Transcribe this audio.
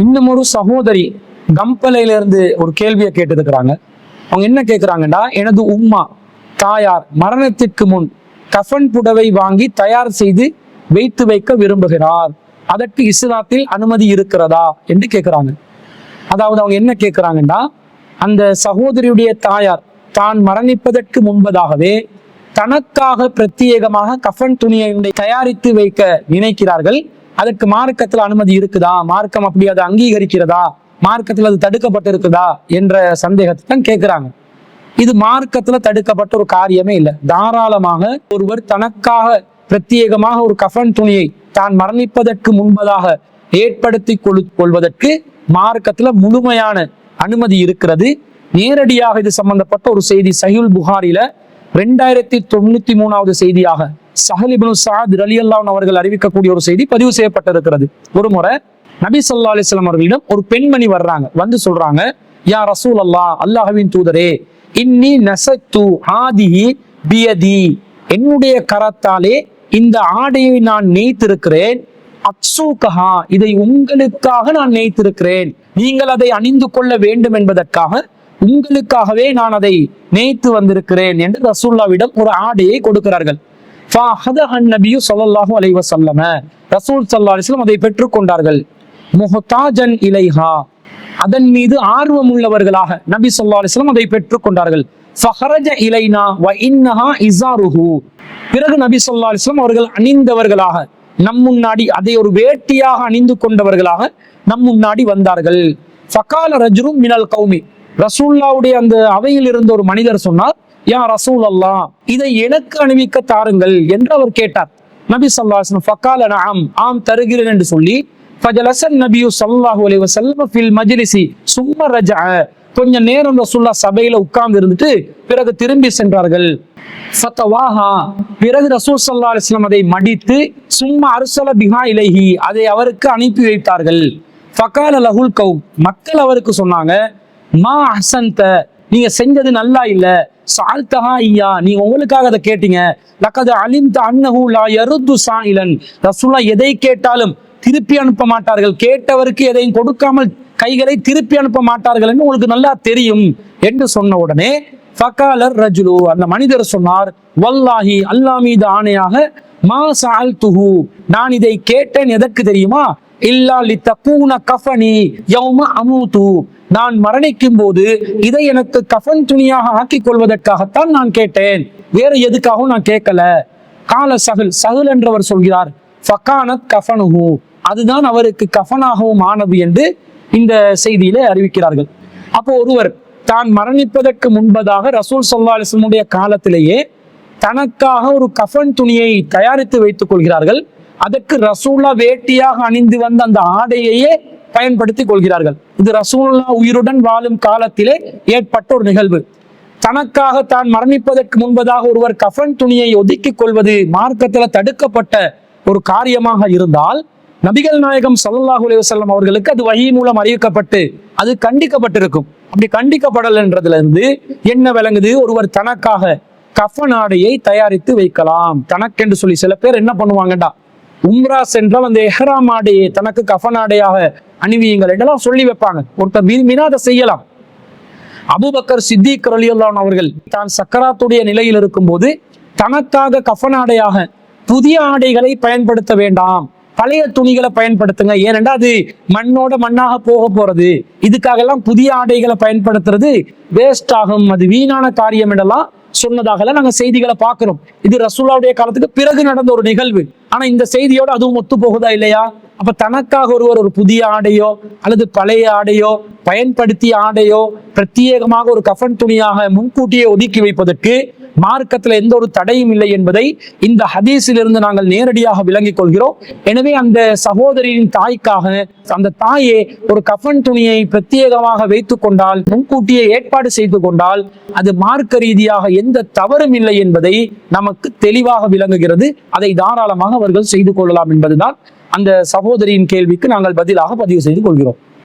இன்னும் ஒரு சகோதரி கம்பலையிலிருந்து ஒரு கேள்வியை கேட்டிருக்கிறாங்க. அவங்க என்ன கேட்கிறாங்கன்னா எனது உம்மா தாயார் மரணத்திற்கு முன் கஃபன் புடவை வாங்கி தயார் செய்து வைத்து வைக்க விரும்புகிறார். அதற்கு இஸ்லாத்தில் அனுமதி இருக்கிறதா? என்று கேட்கிறாங்க அதாவது அவங்க என்ன கேட்கிறாங்கன்னா அந்த சகோதரியுடைய தாயார் தான் மரணிப்பதற்கு முன்பதாகவே தனக்காக பிரத்யேகமாக கஃபன் துணியை தயாரித்து வைக்க நினைக்கிறார்கள். அதற்கு மார்க்கத்தில் அனுமதி இருக்குதா? மார்க்கம் அப்படி அதை அங்கீகரிக்கிறதா? மார்க்கத்தில் அது தடுக்கப்பட்டிருக்குதா? என்ற சந்தேகத்தை தான் கேட்கிறாங்க. இது மார்க்கத்துல தடுக்கப்பட்ட ஒரு காரியமே இல்லை. தாராளமாக ஒருவர் தனக்காக பிரத்யேகமாக ஒரு கஃன் துணியை தான் மரணிப்பதற்கு முன்பதாக ஏற்படுத்தி கொள் கொள்வதற்கு மார்க்கத்துல முழுமையான அனுமதி இருக்கிறது. நேரடியாக இது சம்பந்தப்பட்ட ஒரு செய்தி சஹில் புகாரில ரெண்டாயிரத்தி தொண்ணூத்தி மூணாவது செய்தியாக சஹலிபனு சாத் அலி அல்லான் அவர்கள் அறிவிக்கக்கூடிய ஒரு செய்தி பதிவு செய்யப்பட்டிருக்கிறது. ஒரு முறை நபி சொல்லா அலிஸ்லாம் அவர்களிடம் ஒரு பெண்மணி வர்றாங்க. வந்து சொல்றாங்க யா ரசூல் அல்லா அல்லாஹவின் தூதரே இன்னி நசத்து ஆதிஹி பியதி. என்னுடைய கரத்தாலே இந்த ஆடையை நான் நெய்த்திருக்கிறேன். அக்சூகஹா இதை உங்களுக்காக நான் நெய்த்திருக்கிறேன். நீங்கள் அதை அணிந்து கொள்ள வேண்டும் என்பதற்காக உங்களுக்காகவே நான் அதை நெய்த்து வந்திருக்கிறேன் என்று ரசூல்லாவிடம் ஒரு ஆடையை கொடுக்கிறார்கள். நபியு சொல்லல்லாஹு அலைவ சல்லம ரசூல் சல்லா அலிஸ்லாம் அதை பெற்றுக்கொண்டார்கள். முஹதாஜன் இலைஹா அதன் மீது ஆர்வம் உள்ளவர்களாக நபி சொல்லா அலிஸ்லாம் அதை பெற்றுக்கொண்டார்கள். ஃபஹரஜ இலைனா வ இன்னஹா இசாருஹு பிறகு நபி சொல்லா அலிஸ்லாம் அவர்கள் அணிந்தவர்களாக நம் முன்னாடி அதை ஒரு வேட்டியாக அணிந்து கொண்டவர்களாக நம் முன்னாடி வந்தார்கள். ஃபகால ரஜ்ரும் மினல் கௌமி ரசூல்லாவுடைய அந்த அவையில் இருந்த ஒரு மனிதர் சொன்னார் யா ரசூல் அல்லா இதை எனக்கு அணிவிக்க தாருங்கள் என்று அவர் கேட்டார். நபி சல்லாஹ் ஃபகால ஆம் ஆம் தருகிறேன் என்று சொல்லி ஃபஜலசன் நபியு சல்லாஹு அலி வசல்லம் ஃபில் மஜ்லிசி சும்ம ரஜஅ. கொஞ்ச நேரம் ரசூல்லா சபையில உட்கார்ந்து இருந்துட்டு பிறகு திரும்பி சென்றார்கள். ஃபத்தவாஹா. பிறகு ரசூல் சல்லா அலிஸ்லாம் அதை மடித்து சும்மா அருசல பிஹா இலகி அதை அவருக்கு அனுப்பி வைத்தார்கள். ஃபகால லஹுல் கவு மக்கள் அவருக்கு சொன்னாங்க மா அஹ்சன்த நீங்க செஞ்சது நல்லா இல்லை சால்தஹா ஐயா நீ உங்களுக்காக அதை கேட்டீங்க. லக்கது அலிந்த அன்னஹு லா யருத்து சாயிலன். ரசூலா எதை கேட்டாலும் திருப்பி அனுப்ப மாட்டார்கள். கேட்டவருக்கு எதையும் கொடுக்காமல் கைகளை திருப்பி அனுப்ப மாட்டார்கள் என்று உங்களுக்கு நல்லா தெரியும் என்று சொன்ன உடனே ஃபகாலர் ரஜுலு அந்த மனிதர் சொன்னார் வல்லாஹி அல்லாஹ் மீது ஆணையாக மா சால் துஹு நான் இதை கேட்டேன் எதற்கு தெரியுமா? இல்லா லித்த பூன கஃபனி யௌம அமுது நான் மரணிக்கும் போது இதை எனக்கு கஃன் துணியாக ஆக்கிக் கொள்வதற்காகத்தான் நான் கேட்டேன். வேறு எதுக்காகவும் நான் கேட்கல. கால சகல் சகல் என்றவர் சொல்கிறார் ஃபக்கானத் கஃனுகு அதுதான் அவருக்கு கஃனாகவும் ஆனது என்று இந்த செய்தியிலே அறிவிக்கிறார்கள். அப்போ ஒருவர் தான் மரணிப்பதற்கு முன்பதாக ரசூல் சல்லா அலிஸ்லமுடைய காலத்திலேயே தனக்காக ஒரு கஃன் துணியை தயாரித்து வைத்துக் கொள்கிறார்கள். அதற்கு ரசூலா வேட்டியாக அணிந்து வந்த அந்த ஆடையையே பயன்படுத்திக் கொள்கிறார்கள் இது ரசூல்லா உயிருடன் வாழும் காலத்திலே ஏற்பட்ட ஒரு நிகழ்வு. தனக்காக தான் மரணிப்பதற்கு முன்பதாக ஒருவர் கஃன் துணியை ஒதுக்கிக் கொள்வது மார்க்கத்தில் தடுக்கப்பட்ட ஒரு காரியமாக இருந்தால் நபிகள் நாயகம் சல்லாஹூ அலைஹி அவர்களுக்கு அது வகி மூலம் அறிவிக்கப்பட்டு அது கண்டிக்கப்பட்டிருக்கும். அப்படி கண்டிக்கப்படலைன்றதுல இருந்து என்ன விளங்குது? ஒருவர் தனக்காக கஃன் ஆடையை தயாரித்து வைக்கலாம். தனக்கென்று சொல்லி சில பேர் என்ன பண்ணுவாங்கடா? உம்ரா சென்றால் அந்த எஹ்ராம் ஆடையை தனக்கு கஃபனாடையாக அணிவியுங்கள் என்றெல்லாம் சொல்லி வைப்பாங்க. ஒருத்தர் விரும்பினா அதை செய்யலாம். அபுபக்கர் சித்திக் ரலியுல்லான் அவர்கள் தான் சக்கராத்துடைய நிலையில் இருக்கும்போது தனக்காக கஃபனாடையாக புதிய ஆடைகளை பயன்படுத்த வேண்டாம். பழைய துணிகளை பயன்படுத்துங்க. ஏனென்றா அது மண்ணோட மண்ணாக போக போறது. இதுக்காக எல்லாம் புதிய ஆடைகளை பயன்படுத்துறது வேஸ்ட் ஆகும். அது வீணான காரியம் என்றெல்லாம் சொன்னதாகலாம் நாங்கள் செய்திகளை பார்க்கிறோம். இது ரசூல்லாவுடைய காலத்துக்கு பிறகு நடந்த ஒரு நிகழ்வு. ஆனா இந்த செய்தியோட அதுவும் ஒத்து போகுதா இல்லையா? அப்ப தனக்காக ஒருவர் ஒரு புதிய ஆடையோ அல்லது பழைய ஆடையோ பயன்படுத்திய ஆடையோ பிரத்யேகமாக ஒரு கஃபன் துணியாக முன்கூட்டியே ஒதுக்கி வைப்பதற்கு மார்க்கத்துல எந்த ஒரு தடையும் இல்லை என்பதை இந்த ஹதீஸிலிருந்து நாங்கள் நேரடியாக விளங்கிக் கொள்கிறோம். எனவே அந்த சகோதரியின் தாய்க்காக அந்த தாயே ஒரு கஃன் துணியை பிரத்யேகமாக வைத்துக் கொண்டால் முன்கூட்டியே ஏற்பாடு செய்து கொண்டால் அது மார்க்க ரீதியாக எந்த தவறும் இல்லை என்பதை நமக்கு தெளிவாக விளங்குகிறது. அதை தாராளமாக அவர்கள் செய்து கொள்ளலாம் என்பதுதான் அந்த சகோதரியின் கேள்விக்கு நாங்கள் பதிலாக பதிவு செய்து கொள்கிறோம்.